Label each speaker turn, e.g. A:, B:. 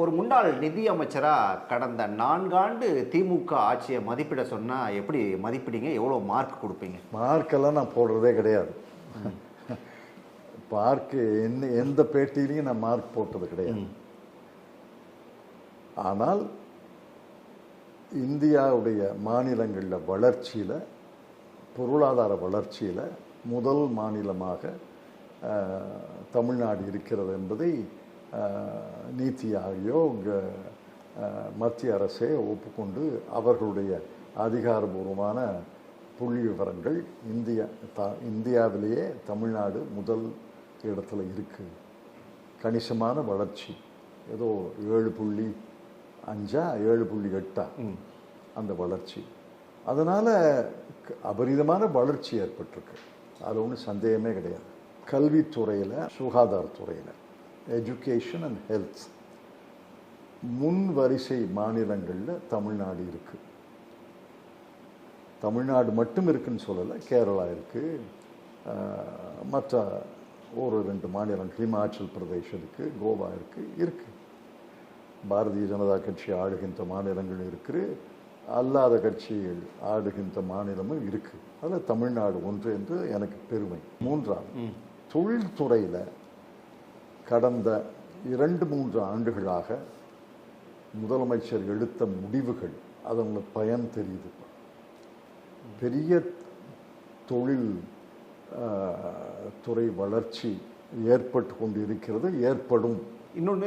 A: ஒரு முன்னாள் நிதி அமைச்சராக கடந்த நான்காண்டு திமுக ஆட்சியை மதிப்பிட சொன்னால் எப்படி மதிப்பிடுங்க? எவ்வளோ மார்க் கொடுப்பீங்க?
B: மார்க்கெல்லாம் நான் போடுறதே கிடையாது. மார்க்கு என்ன எந்த பேட்டியிலையும் நான் மார்க் போட்டது கிடையாது. ஆனால் இந்தியாவுடைய மாநிலங்களில் வளர்ச்சியில் பொருளாதார வளர்ச்சியில் முதல் மாநிலமாக தமிழ்நாடு இருக்கிறது என்பதை நீத்தி அஹ், மத்திய அரசே ஒப்புக்கொண்டு அவர்களுடைய அதிகாரபூர்வமான புள்ளி விவரங்கள் இந்தியா த இந்தியாவிலேயே தமிழ்நாடு முதல் இடத்துல இருக்குது கணிசமான வளர்ச்சி. ஏதோ ஏழு புள்ளி அஞ்சா ஏழு புள்ளி எட்டா அந்த வளர்ச்சி. அதனால் அபரிதமான வளர்ச்சி ஏற்பட்டிருக்கு. அது ஒன்றும் சந்தேகமே கிடையாது. கல்வித்துறையில் சுகாதாரத்துறையில். எஜுகேஷன் அண்ட் ஹெல்த் முன் வரிசை மாநிலங்களில் தமிழ்நாடு இருக்குது தமிழ்நாடு மட்டும் இருக்குன்னு சொல்லலை கேரளா இருக்குது மற்ற ஒரு ரெண்டு மாநிலம் ஹிமாச்சல் பிரதேஷ் இருக்குது கோவா இருக்குது இருக்குது பாரதிய ஜனதா கட்சி ஆளுகின்ற மாநிலங்கள் இருக்குது. அல்லாத கட்சிகள் ஆடுகின்ற மாநிலமும் இருக்குது அதில் தமிழ்நாடு ஒன்று என்று எனக்கு பெருமை. மூன்றாவது தொழில்துறையில் கடந்த இரண்டு மூன்று ஆண்டுகளாக முதலமைச்சர் எடுத்த முடிவுகள் அதனோட பயன் தெரியுது. பெரிய தொழில் துறை வளர்ச்சி ஏற்பட்டு கொண்டு இருக்கிறது ஏற்படும்.
A: இன்னொன்று